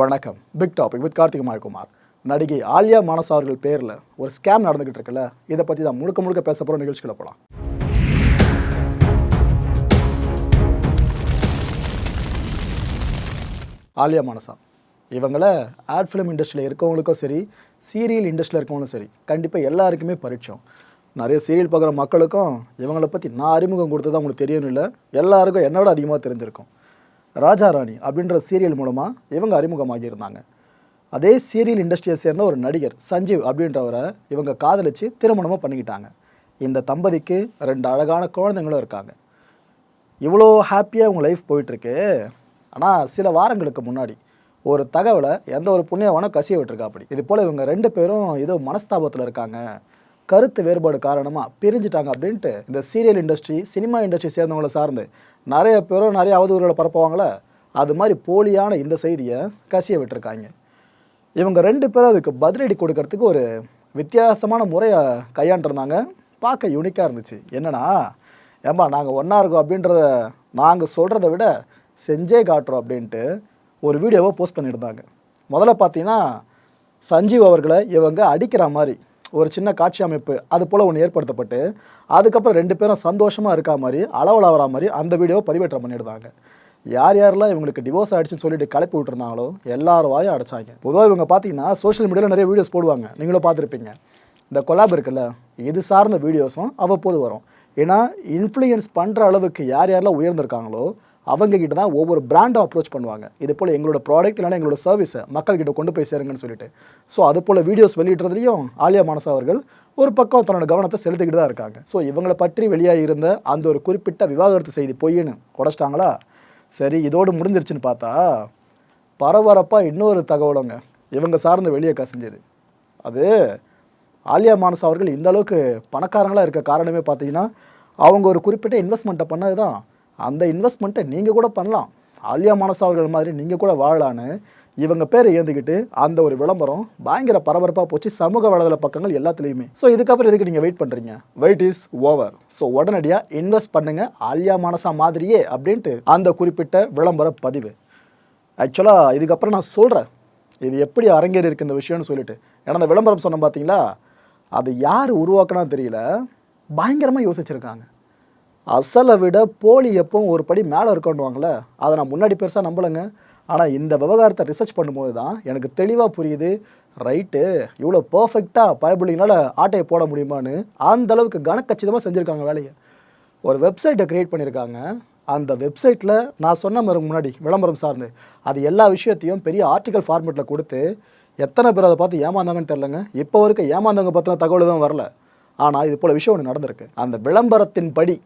வணக்கம். Big topic with Karthik Mayakumar. நடிகை ஆலியா மானஸ் அவர்கள் பேரில் ஒரு ஸ்கேம் நடந்துகிட்டு இருக்குல்ல இதை பற்றி தான் முழுக்க முழுக்க பேச போகிற நிகழ்ச்சிகளை போகலாம் ஆலியா மானசா இவங்களை ஆட் ஃபிலிம் இண்டஸ்ட்ரியில் இருக்கவங்களுக்கும் சரி சீரியல் இண்டஸ்ட்ரியில் இருக்கவங்களும் சரி கண்டிப்பாக எல்லாருக்குமே பரிச்சயம். நிறைய சீரியல் பார்க்குற மக்களுக்கும் இவங்களை பற்றி நான் அறிமுகம் கொடுத்தது உங்களுக்கு தெரியணும் இல்லை எல்லாருக்கும் என்னோட அதிகமாக தெரிஞ்சிருக்கும். ராஜா ராணி அப்படின்ற சீரியல் மூலமாக இவங்க அறிமுகமாகியிருந்தாங்க. அதே சீரியல் இண்டஸ்ட்ரியை சேர்ந்த ஒரு நடிகர் சஞ்சீவ் அப்படின்றவரை இவங்க காதலிச்சு திருமணமும் பண்ணிக்கிட்டாங்க. இந்த தம்பதிக்கு ரெண்டு அழகான குழந்தைங்களும் இருக்காங்க. இவ்வளோ ஹாப்பியாக உங்கள் லைஃப் போயிட்டுருக்கு. ஆனால் சில வாரங்களுக்கு முன்னாடி ஒரு தகவலை எந்த ஒரு புண்ணியவான கசிய விட்டுருக்கா அப்படி இது போல் இவங்க ரெண்டு பேரும் ஏதோ மனஸ்தாபத்தில் இருக்காங்க. கருத்து வேறுபாடு காரணமாக பிரிஞ்சுட்டாங்க அப்படின்ட்டு இந்த சீரியல் இண்டஸ்ட்ரி சினிமா இண்டஸ்ட்ரி சேர்ந்தவங்களை சார்ந்து நிறைய பேரும் நிறைய அவதூறுகளை பரப்புவாங்களே அது மாதிரி போலியான இந்த செய்தியை கசிய விட்டுருக்காங்க. இவங்க ரெண்டு பேரும் அதுக்கு பதிலடி கொடுக்கறதுக்கு ஒரு வித்தியாசமான முறையை கையாண்டிருந்தாங்க. பார்க்க யூனிக்காக இருந்துச்சு. என்னென்னா ஏம்பா நாங்கள் ஒன்றா இருக்கோம் அப்படின்றத நாங்கள் சொல்கிறத விட செஞ்சே காட்டுறோம் அப்படின்ட்டு ஒரு வீடியோவை போஸ்ட் பண்ணியிருந்தாங்க. முதல்ல பார்த்தீங்கன்னா சஞ்சீவ் அவர்களை இவங்க அடிக்கிற மாதிரி ஒரு சின்ன காட்சி அமைப்பு அது போல் ஒன்று ஏற்படுத்தப்பட்டு அதுக்கப்புறம் ரெண்டு பேரும் சந்தோஷமாக இருக்கா மாதிரி அளவலாகிற மாதிரி அந்த வீடியோவை பதிவேற்றம் பண்ணிடுவாங்க. யார் யாரெல்லாம் இவங்களுக்கு டிவோர்ஸ் ஆகிடுச்சின்னு சொல்லிட்டு கிளப்பி விட்டுருந்தாங்களோ எல்லாரும் வாயும் அடைச்சாங்க. பொதுவாக இவங்க பார்த்தீங்கன்னா சோஷியல் மீடியாவில் நிறைய வீடியோஸ் போடுவாங்க. நீங்களும் பார்த்துருப்பீங்க. இந்த கொலாப் இருக்குல்ல இது சார்ந்த வீடியோஸும் அவ்வப்போது வரும். ஏன்னா இன்ஃப்ளூயன்ஸ் பண்ணுற அளவுக்கு யார் யாரெல்லாம் உயர்ந்திருக்காங்களோ அவங்க கிட்ட தான் ஒவ்வொரு பிராண்டும் அப்ரோச் பண்ணுவாங்க. இது போல் எங்களோட ப்ராடக்ட் இல்லைனா எங்களோட சர்வீஸை மக்கள்கிட்ட கொண்டு போய் சேருங்கன்னு சொல்லிட்டு. ஸோ அது போல் வீடியோஸ் வெளியிடுறதுலையும் ஆலியா மானசா அவர்கள் ஒரு பக்கம் தன்னோட கவனத்தை செலுத்திக்கிட்டு தான் இருக்காங்க. ஸோ இவங்களை பற்றி வெளியாக இருந்த அந்த ஒரு குறிப்பிட்ட விவாகரத்து செய்தி பொய்ன்னு உடச்சிட்டாங்களா? சரி இதோடு முடிஞ்சிருச்சுன்னு பார்த்தா பரபரப்பாக இன்னொரு தகவலுங்க. இவங்க சார்ந்து வெளியே கசிஞ்சது. அது ஆலியா மானஸ் அவர்கள் இந்த அளவுக்கு பணக்காரங்களாக இருக்க காரணமே பார்த்தீங்கன்னா அவங்க ஒரு குறிப்பிட்ட இன்வெஸ்ட்மெண்ட்டை பண்ணது தான் அந்த இன்வெஸ்ட்மெண்ட்டை நீங்கள் கூட பண்ணலாம். ஆலியா மானஸ் அவர்கள் மாதிரி நீங்கள் கூட வாழலான்னு இவங்க பேர் ஏந்துக்கிட்டு அந்த ஒரு விளம்பரம் பயங்கர பரபரப்பாக போச்சு. சமூக வலைதள பக்கங்கள் எல்லாத்துலேயுமே. ஸோ இதுக்கப்புறம் எதுக்கு நீங்கள் வெயிட் பண்ணுறீங்க வெயிட் இஸ் ஓவர் ஸோ உடனடியாக இன்வெஸ்ட் பண்ணுங்கள் ஆலியா மானசா மாதிரியே அப்படின்ட்டு அந்த குறிப்பிட்ட விளம்பர பதிவு. ஆக்சுவலாக இதுக்கப்புறம் நான் சொல்கிறேன் இது எப்படி அரங்கேறி இருக்கு இந்த விஷயம்னு சொல்லிட்டு. ஏன்னா அந்த விளம்பரம் சொன்னேன் பார்த்தீங்களா அது யார் உருவாக்கினான்னு தெரியல. பயங்கரமாக யோசிச்சிருக்காங்க. அசலை விட போலி எப்பவும் ஒரு படி மேலே இருக்கணுவாங்களே அதை நான் முன்னாடி பெருசாக நம்பலைங்க. ஆனால் இந்த விவகாரத்தை ரிசர்ச் பண்ணும்போது தான் எனக்கு தெளிவாக புரியுது ரைட்டு இவ்வளோ பர்ஃபெக்டாக பயபுள்ளிங்களால் ஆட்டையை போட முடியுமான்னு அந்தளவுக்கு கனக்கச்சிதமாக செஞ்சுருக்காங்க வேலையை. ஒரு வெப்சைட்டை க்ரியேட் பண்ணியிருக்காங்க. அந்த வெப்சைட்டில் நான் சொன்ன மாதிரி முன்னாடி விளம்பரம் சார்ந்து அது எல்லா விஷயத்தையும் பெரிய ஆர்டிக்கல் ஃபார்மேட்டில் கொடுத்து எத்தனை பேர் அதை பார்த்து ஏமாந்தாங்கன்னு தெரிலங்க இப்போ வரைக்கும் ஏமாந்தவங்க பற்றின தகவல் தான் வரல. ஆனால் இது போல் விஷயம் ஒன்று நடந்திருக்கு. அந்த விளம்பரத்தின் படி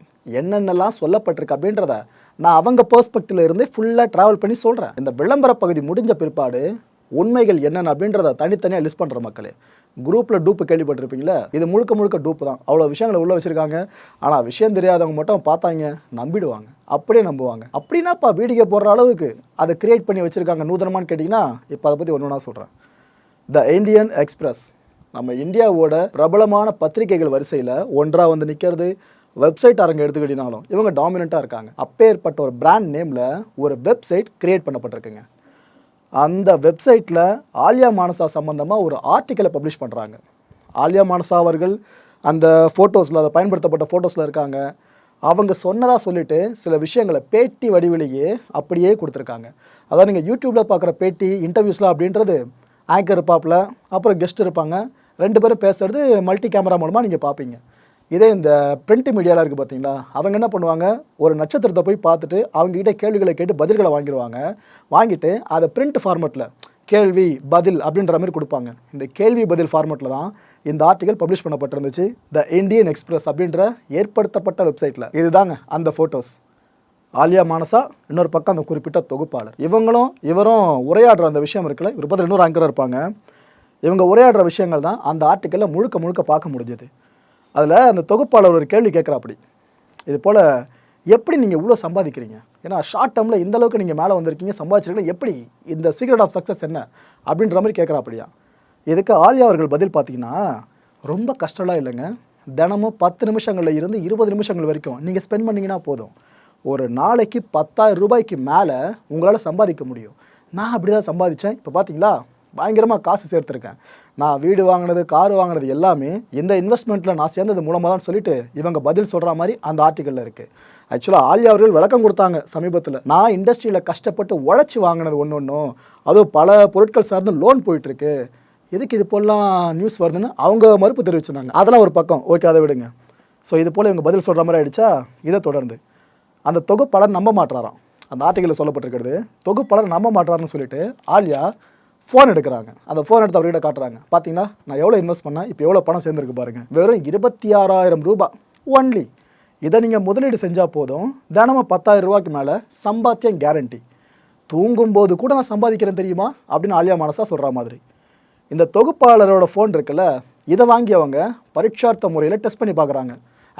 என்னென்னலாம் சொல்லப்பட்டிருக்கு அப்படின்றத நான் அவங்க பர்ஸ்பெக்டிவ்ல இருந்து ஃபுல்லாக ட்ராவல் பண்ணி சொல்கிறேன் இந்த விளம்பர பகுதி முடிஞ்ச பிற்பாடு உண்மைகள் என்னென்ன அப்படின்றத தனித்தனியாக லிஸ்ட் பண்ணுற மக்களே. குரூப்பில் டூப்பு கேள்விப்பட்டிருப்பீங்களே இது முழுக்க முழுக்க டூப்பு தான். அவ்வளோ விஷயங்களை உள்ளே வச்சுருக்காங்க. ஆனால் விஷயம் தெரியாதவங்க மட்டும் பார்த்தாங்க நம்பிடுவாங்க. அப்படியே நம்புவாங்க. அப்படின்னாப்பா வீடியோ போடுற அளவுக்கு அதை கிரியேட் பண்ணி வச்சுருக்காங்க நூதனமான்னு கேட்டிங்கன்னா இப்போ அதை பற்றி ஒன்று ஒன்றா சொல்கிறேன் த இந்தியன் எக்ஸ்பிரஸ் நம்ம இந்தியாவோட பிரபலமான பத்திரிகைகள் வரிசையில் ஒன்றாக வந்து நிற்கிறது வெப்சைட் அரங்க எடுத்துக்கிட்டினாலும் இவங்க டாமினண்ட்டாக இருக்காங்க. அப்பேற்பட்ட ஒரு பிராண்ட் நேமில் ஒரு வெப்சைட் கிரியேட் பண்ணப்பட்டிருக்குங்க. அந்த வெப்சைட்டில் ஆலியா மானசா சம்மந்தமாக ஒரு ஆர்டிக்கலை பப்ளிஷ் பண்ணுறாங்க ஆலியா மானசா அவர்கள் அந்த ஃபோட்டோஸில் அதை பயன்படுத்தப்பட்ட ஃபோட்டோஸில் இருக்காங்க. அவங்க சொன்னதாக சொல்லிட்டு சில விஷயங்களை பேட்டி வடிவிலேயே அப்படியே கொடுத்துருக்காங்க. அதாவது நீங்கள் யூடியூப்பில் பார்க்குற பேட்டி இன்டர்வியூஸ்லாம் அப்படின்றது ஆங்கர் இருப்பாப்பில் அப்புறம் கெஸ்ட் இருப்பாங்க. ரெண்டு பேரும் பேசுகிறது மல்டி கேமரா மூலமாக நீங்கள் பார்ப்பீங்க இதே இந்த பிரிண்ட் மீடியாவில் இருக்குது பார்த்தீங்களா அவங்க என்ன பண்ணுவாங்க ஒரு நட்சத்திரத்தை போய் பார்த்துட்டு அவங்ககிட்ட கேள்விகளை கேட்டு பதில்களை வாங்கிடுவாங்க வாங்கிட்டு அதை பிரிண்ட் ஃபார்மேட்டில் கேள்வி பதில் அப்படின்ற மாதிரி கொடுப்பாங்க. இந்த கேள்வி பதில் ஃபார்மேட்டில் தான் இந்த ஆர்டிகல் பப்ளிஷ் பண்ணப்பட்டிருந்துச்சு த இந்தியன் எக்ஸ்பிரஸ் அப்படின்ற ஏற்படுத்தப்பட்ட வெப்சைட்டில் இதுதாங்க அந்த ஃபோட்டோஸ் ஆலியா மானசா இன்னொரு பக்கம் அந்த குறிப்பிட்ட தொகுப்பாளர். இவங்களும் இவரும் உரையாடுற அந்த விஷயம் இருக்குல்ல இவர் பதில் இன்னொரு ஆங்கராக இருப்பாங்க. இவங்க உரையாடுற விஷயங்கள் தான் அந்த ஆர்டிக்கலில் முழுக்க முழுக்க பார்க்க முடிஞ்சது. அதில் அந்த தொகுப்பாளர் ஒரு கேள்வி கேட்குறாப்படி. இது போல் எப்படி நீங்கள் இவ்வளோ சம்பாதிக்கிறீங்க? ஏன்னா ஷார்ட் டேர்மில் இந்த அளவுக்கு நீங்கள் மேலே வந்திருக்கீங்க சம்பாதிச்சிருக்கீங்க எப்படி இந்த சீக்ரெட் ஆஃப் சக்ஸஸ் என்ன? அப்படின்ற மாதிரி கேட்குறாப்படியா. இதுக்கு ஆலியா அவர்கள் பதில் பார்த்தீங்கன்னா ரொம்ப கஷ்டம்லாம் இல்லைங்க. தினமும் பத்து நிமிஷங்களில் இருந்து இருபது நிமிஷங்கள் வரைக்கும் நீங்கள் ஸ்பெண்ட் பண்ணிங்கன்னா போதும். ஒரு நாளைக்கு பத்தாயிரம் ரூபாய்க்கு மேலே உங்களால் சம்பாதிக்க முடியும். நான் அப்படி தான் சம்பாதிச்சேன். இப்போ பார்த்தீங்களா பயங்கரமாக காசு சேர்த்துருக்கேன். நான் வீடு வாங்கினது கார் வாங்கினது எல்லாமே இந்த இன்வெஸ்ட்மெண்ட்டில் நான் சேர்ந்தது மூலமாக தான் சொல்லிட்டு இவங்க பதில் சொல்கிற மாதிரி அந்த ஆர்டிக்கலில் இருக்குது ஆக்சுவலாக ஆலியா அவர்கள் விளக்கம் கொடுத்தாங்க சமீபத்தில். நான் இண்டஸ்ட்ரியில் கஷ்டப்பட்டு உழைச்சி வாங்கினது ஒன்று ஒன்றும் அதுவும் பல பொருட்கள் சார்ந்து லோன் போயிட்டுருக்கு. எதுக்கு இது போலாம் நியூஸ் வருதுன்னு அவங்க மறுப்பு தெரிவிச்சிருந்தாங்க. அதெல்லாம் ஒரு பக்கம். ஓகே அதை விடுங்க. ஸோ இது போல் இவங்க பதில் சொல்கிற மாதிரி ஆயிடுச்சா? இதை தொடர்ந்து. அந்த தொகுப்பாளர் நம்ப மாட்டாராம் அந்த ஆர்டிக்கலில் சொல்லப்பட்டிருக்கிறது தொகுப்பாளர் நம்ப மாட்டாருன்னு சொல்லிட்டு ஆலியா ஃபோன் எடுக்கிறாங்க. அந்த ஃபோன் எடுத்து அவர்கிட்ட காட்டுறாங்க. பார்த்தீங்கன்னா நான் எவ்வளோ இன்வெஸ்ட் பண்ணேன்? இப்போ எவ்வளோ பணம் சேர்ந்துருக்கு பாருங்கள் வெறும் இருபத்தி ஆறாயிரம் ரூபாய். ஒன்லி இதை நீங்கள் முதலீடு செஞ்சால் போதும். தினமும் பத்தாயிரம் ரூபாய்க்கு மேலே சம்பாத்தியம் கேரண்டி தூங்கும்போது கூட நான் சம்பாதிக்கிறேன் தெரியுமா? அப்படின்னு ஆலியா மனசா சொல்கிற மாதிரி. இந்த தொகுப்பாளரோட ஃபோன் இருக்குல்ல இதை வாங்கி அவங்க பரீட்சார்த்த முறையில் டெஸ்ட் பண்ணி பார்க்குறாங்க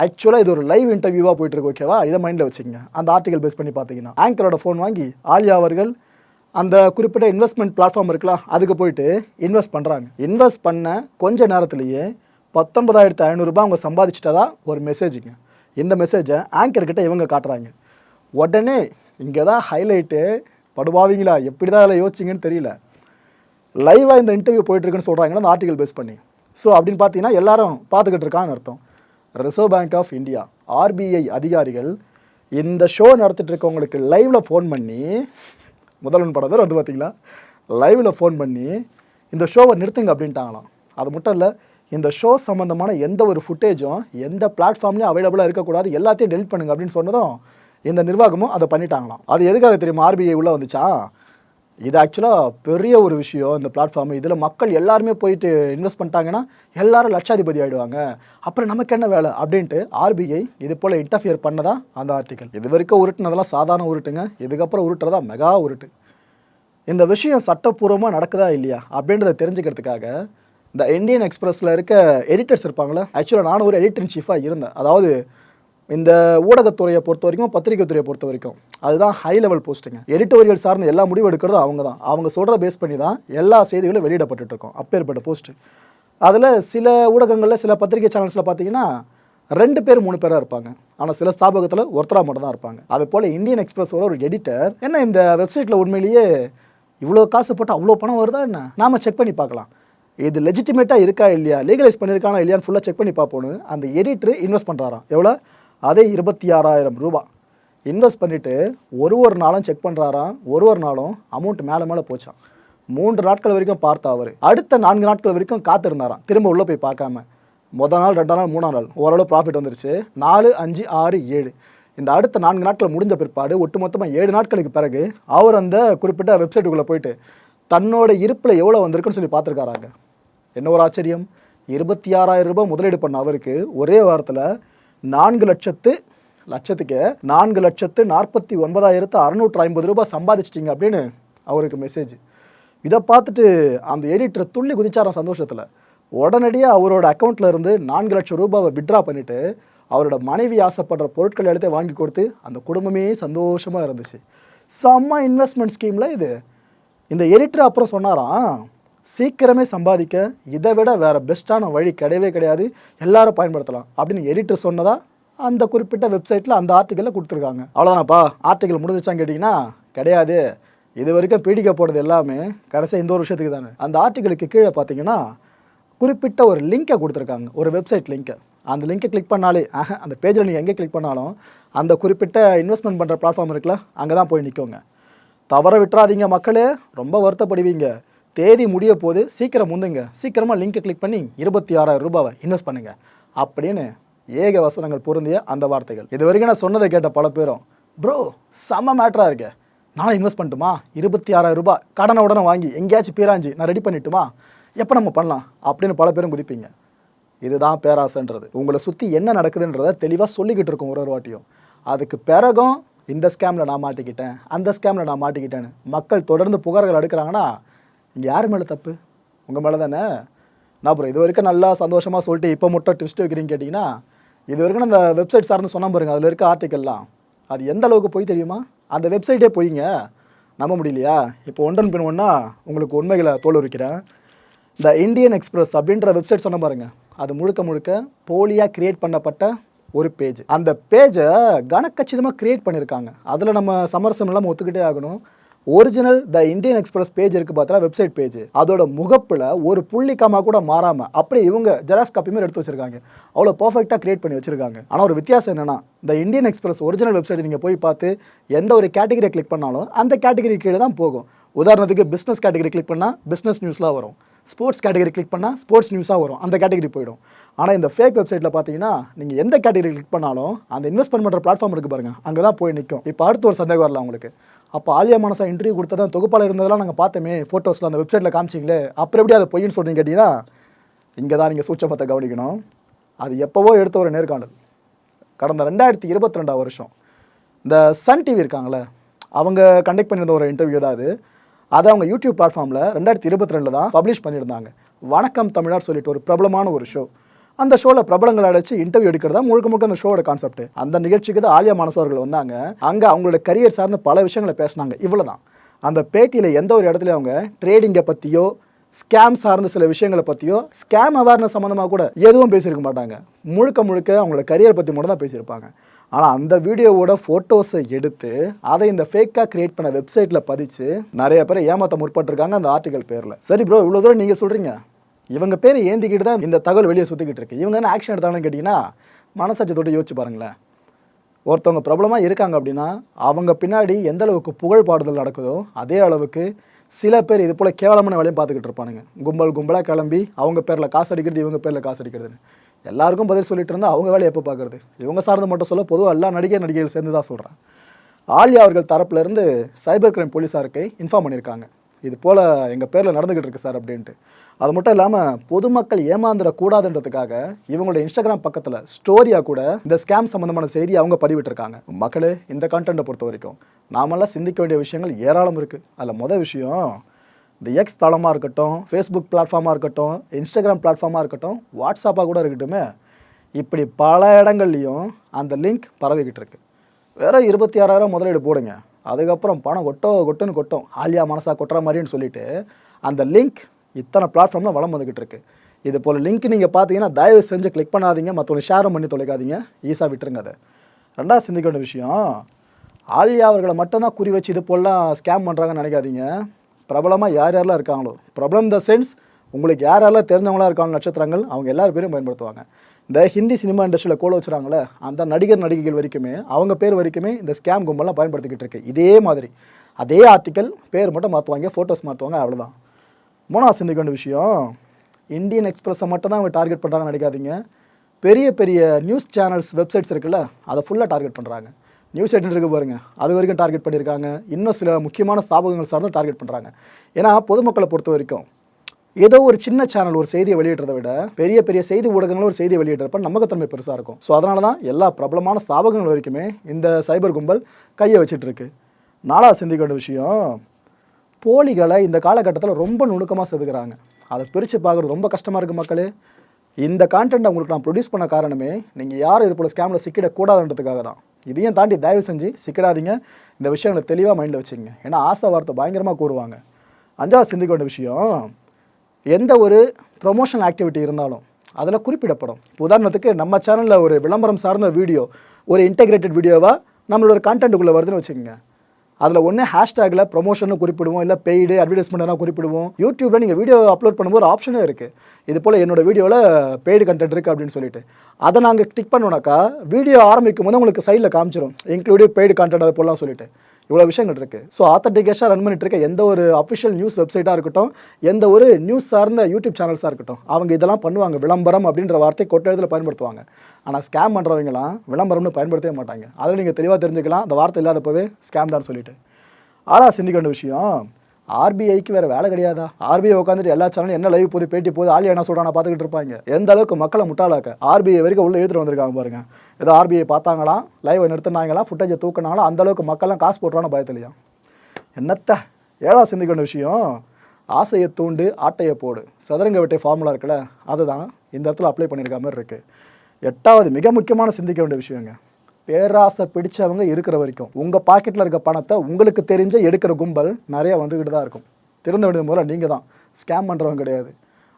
ஆக்சுவலாக இது ஒரு லைவ் இன்டர்வியூவாக போயிட்டு இருக்கு ஓகேவா இதை மைண்டில் வச்சுக்கோங்க. அந்த ஆர்டிகல் பேஸ் பண்ணி பார்த்தீங்கன்னா ஆங்கரோட ஃபோன் வாங்கி ஆலியா அவர்கள் அந்த குறிப்பிட்ட இன்வெஸ்ட்மெண்ட் பிளாட்ஃபார்ம் இருக்குல்ல அதுக்கு போயிட்டு இன்வெஸ்ட் பண்ணுறாங்க இன்வெஸ்ட் பண்ண கொஞ்ச நேரத்துலேயே பத்தொன்பதாயிரத்து ஐநூறுரூபா அவங்க சம்பாதிச்சிட்டதா ஒரு மெசேஜுங்க இந்த மெசேஜை ஆங்கர்கிட்ட இவங்க காட்டுறாங்க. உடனே இங்கே தான் ஹைலைட்டு படுவாவீங்களா? எப்படி தான் அதில் யோசிச்சிங்கன்னு தெரியல. லைவாக இந்த இன்டர்வியூ போயிட்டுருக்குன்னு சொல்கிறாங்கன்னா அந்த ஆர்டிகல் பேஸ் பண்ணி. ஸோ அப்படின்னு பார்த்தீங்கன்னா எல்லாரும் பார்த்துக்கிட்டு இருக்கான்னு அர்த்தம். Reserve Bank of India RBI அதிகாரிகள் இந்த ஷோ நடத்திட்டு இருக்கவங்களுக்கு லைவில் ஃபோன் பண்ணி முதல்வன் படம் தான் வந்து பார்த்தீங்களா லைவில் ஃபோன் பண்ணி இந்த ஷோவை நிறுத்துங்க அப்படின்ட்டாங்களாம். அது மட்டும் இல்லை இந்த ஷோ சம்மந்தமான எந்த ஒரு ஃபுட்டேஜும் எந்த பிளாட்ஃபார்ம்லையும் அவைலபிளாக இருக்கக்கூடாது எல்லாத்தையும் டெலிட் பண்ணுங்க அப்படின்னு சொன்னதும் இந்த நிர்வாகமும் அதை பண்ணிட்டாங்களாம். அது எதுக்காக தெரியுமா? ஆர்பிஐ உள்ளே வந்துச்சா? இது ஆக்சுவலாக பெரிய ஒரு விஷயம் இந்த பிளாட்ஃபார்ம் இதில் மக்கள் எல்லாருமே போயிட்டு இன்வெஸ்ட் பண்ணிட்டாங்கன்னா எல்லாரும் லட்சாதிபதி ஆகிடுவாங்க அப்புறம் நமக்கு என்ன வேலை? அப்படின்ட்டு ஆர்பிஐ இது போல் இன்டர்ஃபியர் பண்ணதான் அந்த ஆர்டிக்கல் இது வரைக்கும் உருட்டுனதெல்லாம் சாதாரண உருட்டுங்க. இதுக்கப்புறம் உருட்டுறதா மெகா உருட்டு. இந்த விஷயம் சட்டப்பூர்வமாக நடக்குதா இல்லையா? அப்படின்றத தெரிஞ்சுக்கிறதுக்காக இந்த இந்தியன் எக்ஸ்பிரஸில் இருக்க எடிட்டர்ஸ் இருப்பாங்களே ஆக்சுவலாக நானும் ஒரு எடிட்டர் இன் சீஃபாக இருந்தேன். அதாவது இந்த ஊடகத்துறையை பொறுத்த வரைக்கும் பத்திரிகை துறையை பொறுத்த வரைக்கும் அதுதான் ஹை லெவல் போஸ்ட்டுங்க எடிட்டோரியல் சார்ந்த எல்லா முடிவு எடுக்கிறதும் அவங்க தான் அவங்க சொல்கிற பேஸ் பண்ணி தான் எல்லா செய்திகளும் வெளியிடப்பட்டு இருக்கும். அப்பேற்பட்ட போஸ்ட்டு அதில் சில ஊடகங்களில் சில பத்திரிகை சேனல்ஸில் பார்த்தீங்கன்னா ரெண்டு பேர் மூணு பேராக இருப்பாங்க. ஆனால் சில ஸ்தாபகத்தில் ஒருத்தராக மட்டும் தான் இருப்பாங்க. அது போல் இந்தியன் எக்ஸ்பிரஸோட ஒரு எடிட்டர் என்ன இந்த வெப்சைட்டில் உண்மையிலேயே இவ்வளோ காசு போட்டால் அவ்வளோ பணம் வருதா என்ன? நாம செக் பண்ணி பார்க்கலாம். இது லெஜிட்டிமேட்டாக இருக்கா இல்லையா? லீகலைஸ் பண்ணியிருக்கானா இல்லையான்னு ஃபுல்லாக செக் பண்ணி பார்ப்போன்னு அந்த எடிட்டர் இன்வெஸ்ட் பண்ணுறாராம் எவ்வளோ அதே இருபத்தி ஆறாயிரம் ரூபா. இன்வெஸ்ட் பண்ணிவிட்டு ஒரு ஒரு நாளும் செக் பண்ணுறாராம் ஒரு ஒரு நாளும் அமௌண்ட் மேலே மேலே போச்சான் மூன்று நாட்கள் வரைக்கும் பார்த்தா அவர். அடுத்த நான்கு நாட்கள் வரைக்கும் காத்திருந்தாராம். திரும்ப உள்ளே போய் பார்க்காம. மொதல் நாள் ரெண்டாம் நாள் மூணாம் நாள் ஓரளவு ப்ராஃபிட் வந்துருச்சு. நாலு அஞ்சு ஆறு ஏழு. இந்த அடுத்த நான்கு நாட்கள் முடிஞ்ச பிற்பாடு ஒட்டுமொத்தமாக ஏழு நாட்களுக்கு பிறகு அவர் அந்த குறிப்பிட்ட வெப்சைட்டுக்குள்ளே போயிட்டு தன்னோட இருப்பில் எவ்வளோ வந்திருக்குன்னு சொல்லி பார்த்துருக்காராங்க. என்ன ஒரு ஆச்சரியம்? இருபத்தி ஆறாயிரம் ரூபாய் முதலீடு பண்ண அவருக்கு ஒரே வாரத்தில் நான்கு லட்சத்து லட்சத்துக்கு நான்கு லட்சத்து நாற்பத்தி ஒன்பதாயிரத்து அறநூற்று ஐம்பது ரூபாய் சம்பாதிச்சிட்டிங்க அப்படின்னு அவருக்கு மெசேஜ் இதை பார்த்துட்டு அந்த எடிட்டர் துள்ளி குதிச்சாராம் சந்தோஷத்தில். உடனடியாக அவரோட அக்கௌண்ட்டில் இருந்து நான்கு லட்சம் ரூபாவை விட்ரா பண்ணிவிட்டு அவரோட மனைவி ஆசைப்படுற பொருட்கள் எடுத்து வாங்கி கொடுத்து அந்த குடும்பமே சந்தோஷமாக இருந்துச்சு. செம்ம இன்வெஸ்ட்மெண்ட் ஸ்கீமில் இது. இந்த எடிட்டர் அப்புறம் சொன்னாராம் சீக்கிரமே சம்பாதிக்க இதை விட வேறு பெஸ்ட்டான வழி கிடையவே கிடையாது. எல்லாரும் பயன்படுத்தலாம். அப்படின்னு எடிட்டர் சொன்னதா அந்த குறிப்பிட்ட வெப்சைட்டில் அந்த ஆர்டிக்கலில் கொடுத்துருக்காங்க. அவ்வளோதானப்பா ஆர்டிக்கல் முடிஞ்சிச்சான்னு கேட்டிங்கன்னா கிடையாது. இது வரைக்கும் பீடிக்க போடுறது எல்லாமே கடைசியாக இந்த ஒரு விஷயத்துக்கு தானே. அந்த ஆர்டிக்கலுக்கு கீழே பார்த்தீங்கன்னா குறிப்பிட்ட ஒரு லிங்கை கொடுத்துருக்காங்க. ஒரு வெப்சைட் லிங்க்கை அந்த லிங்கை கிளிக் பண்ணாலே ஆஹா அந்த பேஜில் நீங்கள் எங்கே கிளிக் பண்ணாலும் அந்த குறிப்பிட்ட இன்வெஸ்ட்மெண்ட் பண்ணுற பிளாட்ஃபார்ம் இருக்குல்ல அங்கே தான் போய் நிற்கோங்க தவற விட்டுறாதீங்க மக்களே. ரொம்ப வருத்தப்படுவீங்க. தேதி முடிய போது சீக்கிரம் முந்துங்க. சீக்கிரமாக லிங்கை கிளிக் பண்ணி இருபத்தி ஆறாயிரம் ரூபாவை இன்வெஸ்ட் பண்ணுங்க. அப்படின்னு ஏக வசனங்கள் பொருந்திய அந்த வார்த்தைகள். இது வரைக்கும் நான் சொன்னதை கேட்ட பல பேரும் ப்ரோ செம்ம மேட்டராக இருக்கே. நானும் இன்வெஸ்ட் பண்ணட்டுமா? இருபத்தி ஆறாயிரம் ரூபாய் கடனை உடனே வாங்கி எங்கேயாச்சும் பீராஞ்சி நான் ரெடி பண்ணிட்டுமா? எப்போ நம்ம பண்ணலாம்? அப்படின்னு பல பேரும் குதிப்பீங்க. இதுதான் பேராசைன்றது. உங்களை சுற்றி என்ன நடக்குதுன்றத தெளிவாக சொல்லிக்கிட்டு இருக்கோம் ஒரு ஒரு வாட்டியும். அதுக்கு பிறகும் இந்த ஸ்கேமில் நான் மாட்டிக்கிட்டேன் அந்த ஸ்கேமில் நான் மாட்டிக்கிட்டேன்னு மக்கள் தொடர்ந்து புகார்கள் எடுக்கிறாங்கன்னா இங்கே யார் மேலே தப்பு? உங்கள் மேலே தானே நான் அப்புறம் இது வரைக்கும் நல்லா சந்தோஷமாக சொல்லிட்டு இப்போ மட்டும் ட்விஸ்ட் வைக்கிறீங்க கேட்டிங்கன்னா இது வரைக்கும் அந்த வெப்சைட் சார்ந்து சொன்ன பாருங்க அதில் இருக்க ஆர்டிக்கல்லாம் அது எந்த அளவுக்கு போய் தெரியுமா? அந்த வெப்சைட்டே போய்ங்க. நம்ப முடியலையா? இப்போ ஒன்றன் பின் ஒன்றா உங்களுக்கு உண்மைகளை தோல் உரிக்கிறேன். இந்த இந்தியன் எக்ஸ்பிரஸ் அப்படின்ற வெப்சைட் சொன்ன பாருங்க. அது முழுக்க முழுக்க போலியாக கிரியேட் பண்ணப்பட்ட ஒரு பேஜ் அந்த பேஜை கனக்கச்சிதமாக கிரியேட் பண்ணியிருக்காங்க அதில் நம்ம சமரசம் இல்லாமல் ஒத்துக்கிட்டே ஆகணும். Original the Indian Express page இருக்கு பார்த்தா வெப்சைட் பேஜ் அதோட முகப்பில் ஒரு புள்ளி காமா கூட மாறாமல் அப்படியே இவங்க ஜெராக்ஸ் காப்பி மாதிரி எடுத்து வச்சிருக்காங்க. அவ்வளோ பர்ஃபெக்டாக கிரியேட் பண்ணி வச்சிருக்காங்க. ஆனால் ஒரு வித்தியாசம் என்னன்னா இந்த இந்தியன் எக்ஸ்பிரஸ் ஒரிஜினல் வெப்சைட் நீங்கள் போய் பார்த்து எந்த ஒரு கேட்டகரியை கிளிக் பண்ணாலும் அந்த கேட்டகரி கீழே தான் போகும். உதாரணத்துக்கு பிஸ்னஸ் கேட்டகரி கிளிக் பண்ணால் பிஸ்னஸ் நியூஸ்லாம் வரும். ஸ்போர்ட்ஸ் கேட்டகரி கிளிக் பண்ணால் ஸ்போர்ட்ஸ் நியூஸாக வரும். அந்த கேட்டகரி போயிடும். ஆனால் இந்த ஃபேக் வெப்சைட்டில் பார்த்தீங்கன்னா நீங்கள் எந்த கேட்டகரி கிளிக் பண்ணாலும் அந்த இன்வெஸ்ட்மெண்ட் பண்ணுற பிளாட்ஃபார்ம் இருக்குது பாருங்க. அங்கே தான் போய் நிற்கும் இப்போ அடுத்து ஒரு சந்தேகம் வரலாம் உங்களுக்கு. அப்போ ஆலியா மனசா இன்டர்வியூ கொடுத்ததான் தொகுப்பாளர் இருந்ததெல்லாம் நாங்கள் பார்த்தோமே ஃபோட்டோஸில் அந்த வெப்சைட்டில் காமிச்சிங்களே அப்புறம் எப்படி அதை பொய்ன்னு சொல்கிறீங்க கேட்டிங்கன்னா இங்கே தான் நீங்கள் சூட்சமத்தை கவனிக்கணும். அது எப்போவோ எடுத்த ஒரு நேர்காணல். கடந்த ரெண்டாயிரத்தி இருபத்தி ரெண்டாம் வருஷம் இந்த சன் டிவி இருக்காங்களே அவங்க கண்டக்ட் பண்ணியிருந்த ஒரு இன்டர்வியூ தான் அது. அதை அவங்க யூடியூப் பிளாட்ஃபார்மில் ரெண்டாயிரத்தி இருபத்தி ரெண்டில் தான் பப்ளிஷ் பண்ணியிருந்தாங்க. வணக்கம் தமிழார் சொல்லிட்டு ஒரு பிரபலமான ஒரு ஷோ அந்த ஷோவில் பிரபலங்களை அழைச்சி இன்டர்வியூ எடுக்கிறதா முழுக்க முழுக்க அந்த ஷோவோட கான்செப்ட் அந்த நிகழ்ச்சிக்கு தான் ஆலியா மனசவர்கள் வந்தாங்க. அங்கே அவங்களோட கரியர் சார்ந்த பல விஷயங்களை பேசினாங்க. இவ்வளோ தான் அந்த பேட்டியில் எந்த ஒரு இடத்துலையும் அவங்க ட்ரேடிங்கை பற்றியோ ஸ்கேம் சார்ந்த சில விஷயங்களை பற்றியோ ஸ்கேம் அவேர்னஸ் சம்மந்தமாக கூட எதுவும் பேசியிருக்க மாட்டாங்க. முழுக்க முழுக்க அவங்களோட கரியர் பற்றி மட்டும் தான் பேசியிருப்பாங்க. ஆனால் அந்த வீடியோவோட ஃபோட்டோஸை எடுத்து அதை இந்த ஃபேக்காக கிரியேட் பண்ண வெப்சைட்டில் பதிச்சு நிறைய பேர் ஏமாற்ற முற்பட்டிருக்காங்க அந்த ஆர்டிகல் பேரில். சரி ப்ரோ இவ்வளோ தூரம் நீங்கள் சொல்கிறீங்க இவங்க பேர் ஏந்திக்கிட்டு தான் இந்த தகவல் வெளியே சுற்றிக்கிட்டு இருக்கு. இவங்க என்ன ஆக்ஷன் எடுத்தாங்கன்னு கேட்டிங்கன்னா மனசாட்சி தொட்டு யோசிச்சு பாருங்களேன். ஒருத்தவங்க பிரபலமாக இருக்காங்க அப்படின்னா அவங்க பின்னாடி எந்த அளவுக்கு புகழ் பாடுதல் நடக்குதோ அதே அளவுக்கு சில பேர் இது போல் கேவலமான வேலையும் பார்த்துக்கிட்டு இருப்பானுங்க. கும்பல் கும்பலாக கிளம்பி அவங்க பேரில் காசு அடிக்கிறது இவங்க பேரில் காசு அடிக்கிறதுன்னு எல்லாருக்கும் பதில் சொல்லிட்டு இருந்தால் அவங்க வேலையை எப்போ பார்க்குறது? இவங்க சார்ந்து மட்டும் சொல்ல பொதுவாக எல்லா நடிகர் நடிகைகள் சேர்ந்து தான் சொல்கிறேன் ஆலியா அவர்கள் தரப்புலருந்து சைபர் கிரைம் போலீஸாருக்கு இன்ஃபார்ம் பண்ணியிருக்காங்க. இது போல் எங்கள் பேரில் நடந்துக்கிட்டு இருக்கு சார் அப்படின்ட்டு. அது மட்டும் இல்லாமல் பொதுமக்கள் ஏமாந்துடக்கூடாதுன்றதுக்காக இவங்களோட இன்ஸ்டாகிராம் பக்கத்தில் ஸ்டோரியாக கூட இந்த ஸ்கேம் சம்மந்தமான செய்தி அவங்க பதிவிட்டிருக்காங்க. மக்களே இந்த கண்டென்ட்டை பொறுத்த வரைக்கும் நாமெல்லாம் சிந்திக்க வேண்டிய விஷயங்கள் ஏராளம் இருக்குது அதில் மொதல் விஷயம் இந்த எக்ஸ் தளமாக இருக்கட்டும் ஃபேஸ்புக் பிளாட்ஃபார்மாக இருக்கட்டும் இன்ஸ்டாகிராம் பிளாட்ஃபார்மாக இருக்கட்டும் வாட்ஸ்அப்பாக கூட இருக்கட்டுமே இப்படி பல இடங்கள்லையும் அந்த லிங்க் பரவிக்கிட்டு இருக்கு. வேற இருபத்தி ஆறாயிரம் முதலீடு போடுங்க. அதுக்கப்புறம் பணம் கொட்டோ கொட்டுன்னு கொட்டும். ஆலியா மனசாக கொட்டுற மாதிரின்னு சொல்லிட்டு அந்த லிங்க் இத்தனை பிளாட்ஃபார்மில் வளம் வந்துக்கிட்டு இருக்கு. இது போல் லிங்க் நீங்கள் பார்த்தீங்கன்னா தயவு செஞ்சு கிளிக் பண்ணாதீங்க. மற்றவங்க ஷேரும் பண்ணி தொலைக்காதீங்க. ஈஸியாக விட்டுருங்க அதை. ரெண்டாவது சிந்திக்க வேண்டிய விஷயம் ஆலியா அவர்களை மட்டும்தான் குறி வச்சு இது போலாம் ஸ்கேம் பண்ணுறாங்கன்னு நினைக்காதீங்க. பிரபலமாக யார் யாரெல்லாம் இருக்காங்களோ. பிரபலம் த சென்ஸ் உங்களுக்கு யார் யாரெல்லாம் தெரிஞ்சவங்களாக இருக்காங்க நட்சத்திரங்கள் அவங்க எல்லார் பேரும் பயன்படுத்துவாங்க. இந்த ஹிந்தி சினிமா இண்டஸ்ட்ரியில் கோல வச்சுறாங்களே அந்த நடிகர் நடிகைகள் வரைக்குமே அவங்க பேர் வரைக்குமே இந்த ஸ்கேம் கும்பலாம் பயன்படுத்திக்கிட்டு இருக்கு. இதே மாதிரி அதே ஆர்டிக்கல் பேர் மட்டும் மாற்றுவாங்க ஃபோட்டோஸ் மாற்றுவாங்க அவ்வளோதான் மூணாவது சிந்திக்க வேண்டிய விஷயம். இந்தியன் எக்ஸ்பிரஸை மட்டும் தான் அவங்க டார்கெட் பண்ணுறாங்கன்னு நினைக்காதீங்க. பெரிய பெரிய நியூஸ் சேனல்ஸ் வெப்சைட்ஸ் இருக்குல்ல அதை ஃபுல்லாக டார்கெட் பண்ணுறாங்க நியூஸ் எட்டன் இருக்க பாருங்கள் அது வரைக்கும் டார்கெட் பண்ணியிருக்காங்க. இன்னும் சில முக்கியமான ஸ்தாபகங்கள் சார்ந்து டார்கெட் பண்ணுறாங்க ஏன்னா பொதுமக்களை பொறுத்த வரைக்கும் ஏதோ ஒரு சின்ன சேனல் ஒரு செய்தியை வெளியிடுறதை விட பெரிய பெரிய செய்தி ஊடகங்களும் ஒரு செய்தியை வெளியிடுறப்ப நம்பகத்தன்மை பெருசாக இருக்கும். ஸோ அதனால தான் எல்லா பிரபலமான ஸ்தாபகங்கள் வரைக்குமே இந்த சைபர் கும்பல் கையை வச்சுட்டு இருக்கு. நாலாவது சிந்திக்க வேண்டிய விஷயம் போலிகளை இந்த காலகட்டத்தில் ரொம்ப நுணுக்கமாக செதுக்கிறாங்க. அதை பிரித்து பார்க்குறது ரொம்ப கஷ்டமாக இருக்குது மக்களே. இந்த கான்டென்ட் உங்களுக்கு நான் ப்ரொடியூஸ் பண்ண காரணமே நீங்கள் யாரும் இது போல் ஸ்கேமில் சிக்கிடக்கூடாதுன்றதுக்காக தான். இதையும் தாண்டி தயவு செஞ்சு சிக்கிடாதீங்க. இந்த விஷயங்களை தெளிவாக மைண்டில் வச்சுங்க ஏன்னா ஆசை வார்த்தை பயங்கரமாக கூறுவாங்க. அஞ்சாவது சிந்திக்க வேண்டிய விஷயம் எந்த ஒரு ப்ரொமோஷனல் ஆக்டிவிட்டி இருந்தாலும் அதில் குறிப்பிடப்படும். உதாரணத்துக்கு நம்ம சேனலில் ஒரு விளம்பரம் சார்ந்த வீடியோ ஒரு இன்டெகிரேட்டட் வீடியோவாக நம்மளோட கான்டென்ட்டுக்குள்ளே வருதுன்னு வச்சுக்கோங்க. அதில் ஒன்று ஹேஷ்டேகில் ப்ரொமோஷன் குறிப்பிடுவோம் இல்லை பெய்டு அட்வர்டைஸ்மெண்ட்னா குறிப்பிடுவோம். யூடியூப்பில் நீங்கள் வீடியோ அப்லோட் பண்ணும்போது ஒரு ஆப்ஷனே இருக்குது இது போல் என்னோட வீடியோவில் பெய்டு கண்டென்ட் இருக்குது அப்படின்னு சொல்லிட்டு. அதை நாங்கள் டிக் பண்ணோனாக்கா வீடியோ ஆரம்பிக்கும் போது உங்களுக்கு சைடில் காமிச்சிடும் இன்க்ளூடிவ் பெய்டு கண்டென்ட் அது போலாம் சொல்லிட்டு. இவ்வளோ விஷயங்கள் இருக்குது ஸோ ஆத்தன்டிகேஷாக ரன் பண்ணிட்டு இருக்க எந்த ஒரு அஃபிஷியல் நியூஸ் வெப்சைட்டாக இருக்கட்டும் எந்த ஒரு நியூஸ் சார்ந்த யூடியூப் சேனல்ஸாக இருக்கட்டும் அவங்க இதெல்லாம் பண்ணுவாங்க. விளம்பரம் அப்படின்ற வார்த்தை கொட்டெழுத்தில் பயன்படுத்துவாங்க. ஆனால் ஸ்கேம் பண்ணுறவங்களாம் விளம்பரம்னு பயன்படுத்தவே மாட்டாங்க. அதில் நீங்கள் தெளிவாக தெரிஞ்சுக்கலாம். அந்த வார்த்தை இல்லாதப்பவே ஸ்கேம் தான் சொல்லிட்டு. ஆனால் சிந்திக்க விஷயம் ஆர்பிஐக்கு வேறு வேலை கிடையாதா? ஆர்பிஐ உட்காந்துட்டு எல்லா சேனலும் என்ன லைவ் போது பேட்டி போது ஆலியா என்ன சொல்கிறான் பார்த்துக்கிட்டு இருப்பாங்க. எந்த அளவுக்கு மக்களை முட்டாளாக்க? ஆர்பிஐ வரைக்கும் உள்ளே எழுத்துட்டு வந்திருக்காங்க பாருங்கள் ஏதோ ஆர்பிஐ பார்த்தாங்களாம் லைவை நிறுத்தினாங்களாம் ஃபுட்டேஜை தூக்கினாங்களாம் அந்தளவுக்கு மக்கள்லாம் காசு போட்டுறான்னு பயத்துலையா? என்னத்த? ஏழா சிந்திக்க வேண்டிய விஷயம்? ஆசையை தூண்டு ஆட்டையை போடு. சதுரங்க வெட்டை ஃபார்முலா இருக்குல்ல அதுதான் இந்த இடத்துல அப்ளை பண்ணியிருக்க மாதிரி இருக்குது எட்டாவது மிக முக்கியமான சிந்திக்க வேண்டிய விஷயங்க. பேராசை பிடிச்சவங்க இருக்கிற வரைக்கும் உங்கள் பாக்கெட்டில் இருக்க பணத்தை உங்களுக்கு தெரிஞ்ச எடுக்கிற கும்பல் நிறைய வந்துக்கிட்டு தான் இருக்கும். திருந்த வேண்டியது முதல்ல நீங்கள் தான் ஸ்கேம் பண்ணுறவங்க கிடையாது.